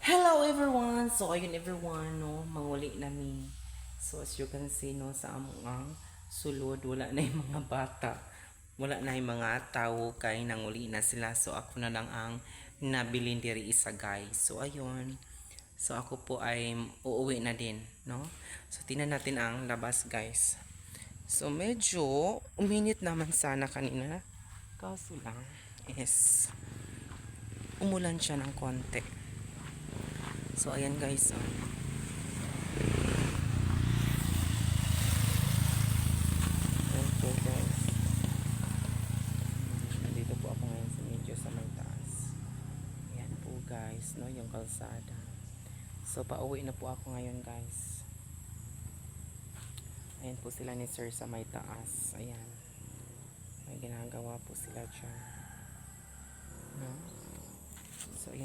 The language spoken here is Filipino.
Hello everyone! So ayun everyone, no, manguli nami. So as you can see no sa among ang sulod wala na yung mga bata. Wala na yung mga tao kay nanguli na sila. So ako na lang ang nabilin diri isa guys. So ayun. So ako po ay uuwi na din, no? So tingnan natin ang labas guys. So medyo uminit naman sana kanina. Kaso lang is umulan siya ng konti. So, ayan guys. Po guys. Nandito po ako ngayon sa medyo sa may taas. Ayan po guys, no, yung kalsada. So, pauwi na po ako ngayon guys. Ayan po sila ni sir sa may taas. Ayan. May ginagawa po sila dyan.